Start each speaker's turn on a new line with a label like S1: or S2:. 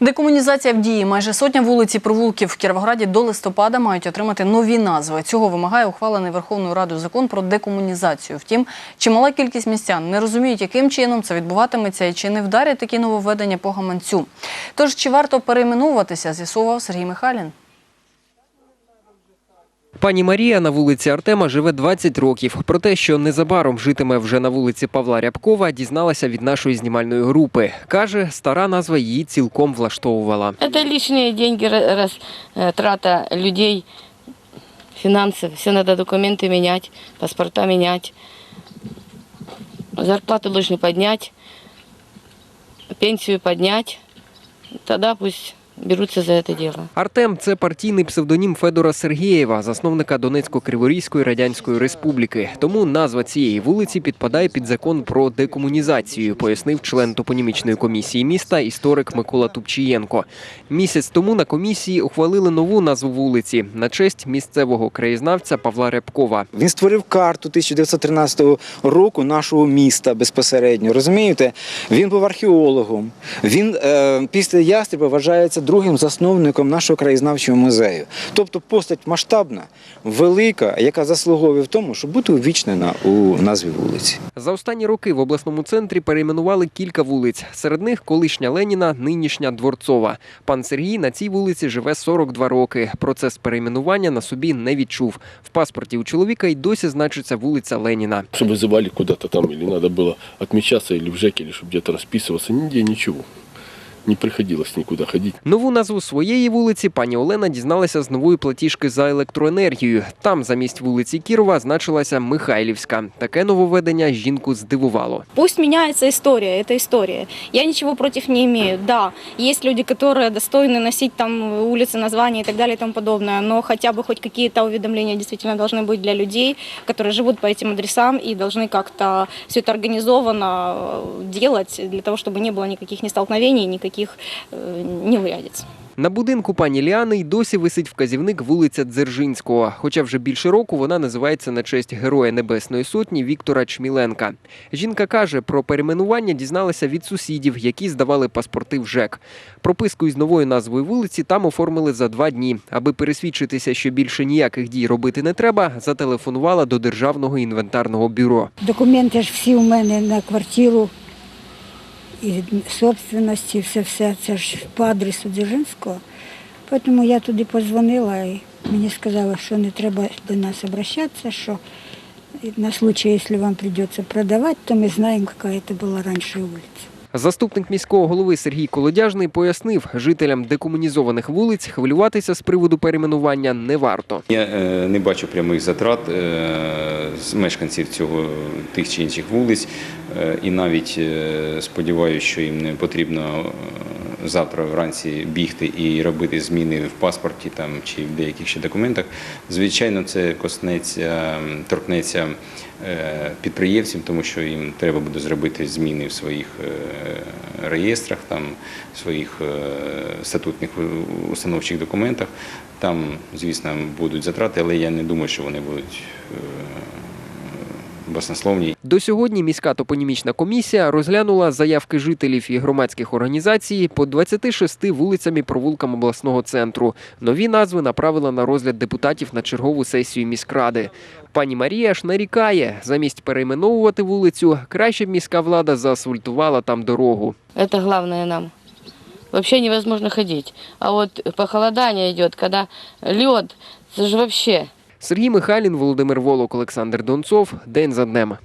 S1: Декомунізація в дії. Майже сотня вулиць і провулків в Кіровограді до листопада мають отримати нові назви. Цього вимагає ухвалений Верховною Радою закон про декомунізацію. Втім, чимала кількість містян не розуміють, яким чином це відбуватиметься і чи не вдарять такі нововведення по гаманцю. Тож чи варто перейменуватися, з'ясував Сергій Михайлін.
S2: Пані Марія на вулиці Артема живе 20 років. Про те, що незабаром житиме вже на вулиці Павла Рябкова, дізналася від нашої знімальної групи. Каже, стара назва її цілком влаштовувала.
S3: Это лишние деньги, ра- раз, э, трата людей, финансов. Все надо документы менять, паспорта менять. Зарплату должны поднять, пенсию поднять. Тогда пусть берутся за это дело.
S2: Артем це партійний псевдонім Федора Сергієва, засновника Донецько-Криворізької радянської республіки. Тому назва цієї вулиці підпадає під закон про декомунізацію, пояснив член топонімічної комісії міста історик Микола Тупчієнко. Місяць тому на комісії ухвалили нову назву вулиці на честь місцевого краєзнавця Павла Рябкова.
S4: Він створив карту 1913 року нашого міста безпосередньо. Розумієте? Він був археологом. Він е, після Ястреба вважається другим засновником нашого краєзнавчого музею. Тобто постать масштабна, велика, яка заслуговує в тому, щоб бути увічнена у назві вулиці.
S2: За останні роки в обласному центрі перейменували кілька вулиць. Серед них колишня Леніна, нинішня Дворцова. Пан Сергій на цій вулиці живе 42 роки. Процес перейменування на собі не відчув. В паспорті у чоловіка й досі значиться вулиця Леніна.
S5: Чтобы вызывали куда-то там, или надо было отмечаться, или в ЖЭКе, или чтобы где-то расписываться. Нигде ничего. Не приходилось никуда ходить.
S2: Нову назву своєї вулиці пані Олена дізналася з нової платіжки за електроенергію. Там замість вулиці Кірова значилася Михайлівська. Таке нововведення жінку здивувало.
S6: Пусть меняется история, это история. Я ничего против не имею. Да, есть люди, которые достойны носить там улицы, названия и так далее и тому подобное, но хотя бы хоть какие-то уведомления действительно должны быть для людей, которые живут по этим адресам и должны как-то все это организованно э, делать для того, чтобы не было никаких ни столкновений, никаких э, неурядиц.
S2: На будинку пані Ліани й досі висить вказівник вулиця Дзержинського. Хоча вже більше року вона називається на честь Героя Небесної Сотні Віктора Чміленка. Жінка каже, про перейменування дізналася від сусідів, які здавали паспорти в ЖЕК. Прописку із новою назвою вулиці там оформили за два дні. Аби пересвідчитися, що більше ніяких дій робити не треба, зателефонувала до державного інвентарного бюро.
S7: Документи ж всі у мене на квартиру і собственності, все, все це ж по адресу Дзержинського. Тому я туди позвонила і мені сказали, що не треба до нас обращатися, що на случай, якщо вам придеться продавати, то ми знаємо, яка це була раніше вулиця.
S2: Заступник міського голови Сергій Колодяжний пояснив, жителям декомунізованих вулиць хвилюватися з приводу перейменування не варто.
S8: Я е, не бачу прямих затрат е, з мешканців цього тих чи інших вулиць, е, і навіть сподіваюся, що їм не потрібно завтра вранці бігти і робити зміни в паспорті там чи в деяких ще документах. Звичайно, це коснеться, торкнеться е, підприємців, тому що їм треба буде зробити зміни в своїх е, реєстрах, там в своїх е, статутних установчих документах. Там, звісно, будуть затрати, але я не думаю, що вони будуть е, баснословні.
S2: До сьогодні міська топонімічна комісія розглянула заявки жителів і громадських організацій по 26 вулицям і провулкам обласного центру. Нові назви направила на розгляд депутатів на чергову сесію міськради. Пані Марія ж нарікає, замість перейменовувати вулицю, краще б міська влада заасфальтувала там дорогу.
S3: Это главное нам. Вообще невозможно ходить. А вот похолодание идет, когда лед, это же вообще
S2: Сергій Михайлін, Володимир Волок, Олександр Донцов. День за днем.